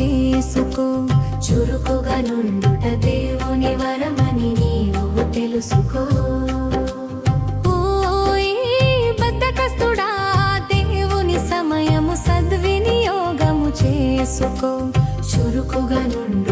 చేసుకో. చురుకుగా నుండుట దేవుని వరమని నీవు తెలుసుకో. బద్దకస్తుడా దేవుని సమయము సద్వినియోగము చేసుకో. చురుకుగా నుండు